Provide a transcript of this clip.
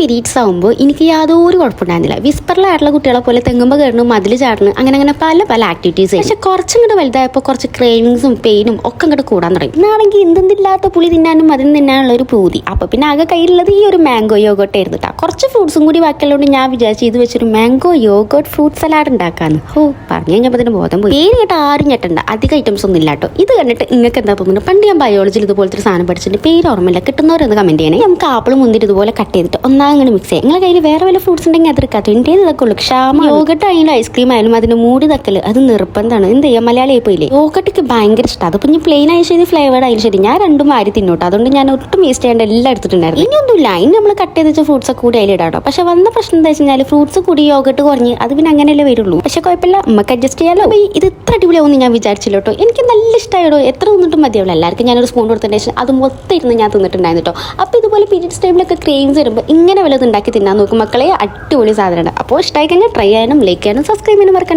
Periods ആകുമ്പോൾ എനിക്ക് യാതൊരു കുഴപ്പമുണ്ടായിരുന്നില്ല. വിസ്പറിലായിട്ടുള്ള കുട്ടികളെ പോലെ തെങ്ങുമ്പോൾ കയറണം മതിൽ ചാടണം അങ്ങനെ അങ്ങനെ പല പല ആക്ടിവിറ്റീസ് പക്ഷെ കുറച്ചും കൂടെ വലുതായപ്പോൾ കുറച്ച് ക്രേവിങ്സും പെയിനും ഒക്കെ അങ്ങോട്ട് കൂടാൻ തുടങ്ങി. ഇന്നാണെങ്കിൽ എന്തെന്തില്ലാത്ത പുളി തിന്നാനും മതിൽ തിന്നാനുള്ള ഒരു പൂതി. അപ്പൊ പിന്നെ ആകെ കയ്യിലുള്ളത് ഈ ഒരു മാംഗോ യോഗോട്ട് ആയിരുന്നു കേട്ടോ കുറച്ച് ഫ്രൂട്ട്സും കൂടി ബാക്കിയുള്ളതുകൊണ്ട് ഞാൻ വിചാരിച്ചു ഇത് വെച്ചൊരു മാംഗോ യോഗോട്ട് ഫ്രൂട്ട് സലാഡ് ഉണ്ടാക്കാന്ന്. ഓ പറഞ്ഞു കഴിഞ്ഞപ്പോൾ അതിന് ബോധം പോയി. പേര് കേട്ട് ആരും ഞെട്ടണ്ട. അധികം ഐറ്റംസ് ഒന്നും ഇല്ല കേട്ടോ ഇത് കണ്ടിട്ട് നിങ്ങൾക്ക് എന്താ തോന്നുന്നത്? പണ്ട് ഞാൻ ബയോളജിയിൽ ഇതുപോലത്തെ ഒരു സാധനം പഠിച്ചിട്ട് പേര് ഓർമ്മയില്ല. കിട്ടുന്നവരൊന്ന് കമന്റ് ചെയ്യണേ. നമുക്ക് ആപ്പിൾ മുന്തിരി ഇതുപോലെ കട്ട് ചെയ്തിട്ട് ഒന്നാം അങ്ങനെ മിക്സ് ചെയ്യാം. നിങ്ങളുടെ കയ്യിൽ വേറെ വല്ല ഫ്രൂട്ട്സ് ഉണ്ടെങ്കിൽ അത് എടുക്കാത്ത എന്റെ ഇതൊക്കെ ഉള്ളൂ. ക്ഷാമ. യോഗട്ട് ആയാലും ഐസ്ക്രീം ആയാലും അതിന് മൂടി തക്കൽ അത് നിർബന്ധമാണ്. എന്ത് ചെയ്യാം? മലയാളി പോയില്ലേ? യോഗട്ടിക്ക് ഭയങ്കര ഇഷ്ടം. അതിപ്പോൾ ഞാൻ പ്ലെയിൻ ആയി ശരി ഫ്ലേവേഡ് ആയാലും ശരി. ഞാൻ രണ്ടും വാരി തിന്നോട്ടോ. അതുകൊണ്ട് ഞാൻ ഒട്ടും വേസ്റ്റ് ചെയ്യേണ്ട എല്ലാം എടുത്തിട്ടുണ്ടായിരുന്നു. ഇനിയൊന്നുമില്ല. ഇനി നമ്മൾ കട്ട് ചെയ്ത് വെച്ച ഫ്രൂട്ട്സ് ഒക്കെ കൂടി അതിലിടാട്ടോ പക്ഷെ വന്ന പ്രശ്നം എന്താ വെച്ച് കഴിഞ്ഞാൽ ഫ്രൂട്ട്സ് കൂടി യോഗട്ട് കുറഞ്ഞ് അത് പിന്നെ അങ്ങനെയല്ലേ വരുള്ളൂ. പക്ഷെ കുഴപ്പമില്ല. നമുക്ക് അഡ്ജസ്റ്റ് ചെയ്യാലോ. ഇത് ഇത്ര അടിപൊളിയാവുമെന്ന് ഞാൻ വിചാരിച്ചില്ല കേട്ടോ. എനിക്ക് നല്ല ഇഷ്ടമായിട്ടോ എത്ര തിന്നിട്ടും മതിയാവില്ല. എല്ലാവർക്കും ഞാനൊരു സ്പൂൺ കൊടുത്തതിന് ശേഷം അത് മൊത്തം ഇരുന്ന് ഞാൻ തിന്നിട്ടുണ്ടായിരുന്നു കേട്ടോ. അപ്പോൾ ഇതുപോലെ പീരീഡ്സ് ടൈമിലൊക്കെ ക്രെയിംസ് വരുമ്പോൾ ഇങ്ങനെ വല്ലതും ഉണ്ടാക്കി തിന്നാൻ നോക്കും മക്കളെ. അടിപൊളി സാധനമാണ്. അപ്പോൾ ഇഷ്ടമായി കഴിഞ്ഞാൽ ട്രൈ ചെയ്യാനും ലൈക്ക് ചെയ്യാനും സബ്സ്ക്രൈബ് ചെയ്യാനും മറക്കണം